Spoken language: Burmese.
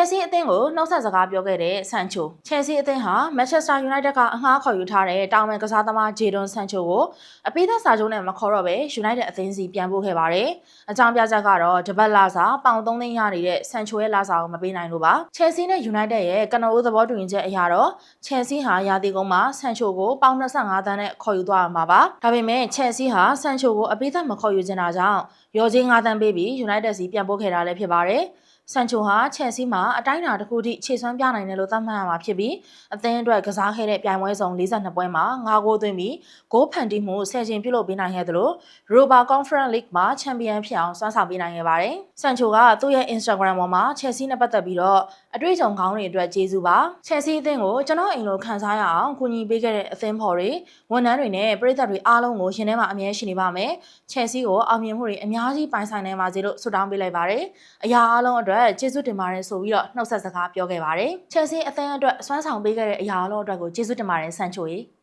ယ်ဆီအသင်းကိုနှုတ်ဆက်စကားပြောခဲ့တဲ့ဆန်ချိုချယ်ဆီအသင်းဟာမန်ချက်စတာယူနိုက်တက်ကအငှားခေါ်ယူထားတဲ့တောင်ပန်ကစားသမားဂျေဒွန်ဆန်ချိုကိုအပိသက်စာချုပ်နဲ့မခေါ်တော့ပဲယူနိုက်တက်အသင်းစီပြန်ပို့ခဲ့ပါတယ်။အကြောင်းပြချက်ကတော့တပတ်လာစာပေါင်3သိန်းရနေတဲ့ဆန်ချိုရဲ့လာစာကိုမပေးနိုင်လို့ပါ။ချယ်ဆီနဲ့ယူနိုက်တက်ရဲ့ကနော်အိုးသဘောတူညီချက်အရတော့ချယ်ဆီဟာရာသီကုန်မှာဆန်ချိုကိုပေါင်25သန်းနဲ့ခေါ်ယူသွားမှာပါ။ဒါပေမဲ့ချယ်ဆီဟာဆန်ချိုကိုအပိသက်မခေါ်ယူချင်တာကြောင့်ရောချင်း9သန်းပေးပြီးယူနိုက်တက်စီပြန်ပို့ခဲ့တာလည်းဖြစ်ပါတယ်။ ဆန်ချိုဟာချယ်ဆီမှာအတိုင်းအတာတစ်ခုထိခြေစွမ်းပြနိုင်တယ်လို့သတ်မှတ်ရမှာဖြစ်ပြီးအသင်းအတွက်ကစားခဲ့တဲ့ပြိုင်ပွဲစုံ42ပွဲမှာ9ဂိုးသွင်းပြီးဂိုးဖန်တီးမှု10ချိန်ပြုလုပ်ပေးနိုင်ခဲ့သလို Roba Conference League မှာချန်ပီယံဖြစ်အောင်စွမ်းဆောင်ပေးနိုင်ခဲ့ပါတယ်။ဆန်ချိုကသူ့ရဲ့ Instagram ပေါ်မှာ Chelsea နဲ့ပတ်သက်ပြီးတော့အတွေ့အကြုံကောင်းတွေအတွက်ကျေးဇူးပါ။ Chelsea အသင်းကိုကျွန်တော်အိမ်လိုခံစားရအောင်ကူညီပေးခဲ့တဲ့အသင်းဖော်တွေဝန်ထမ်းတွေနဲ့ပရိသတ်တွေအားလုံးကိုရင်ထဲမှာအမြဲရှိနေပါမယ်။ Chelsea ကိုအောင်မြင်မှုတွေအများကြီးပိုင်ဆိုင်နိုင်ပါစေလို့ဆုတောင်းပေးလိုက်ပါတယ်။အရာအားလုံးအတွက်ကျေးဇူးတင်ပါတယ်ဆိုပြီးတော့နှုတ်ဆက်စကားပြောခဲ့ပါတယ်။ Chelsea အသင်းအတွက်စွမ်းဆောင်ပေးခဲ့တဲ့အရာအားလုံးအတွက်ကိုကျေးဇူးတင်ပါတယ်ဆန်ချိုကြီး။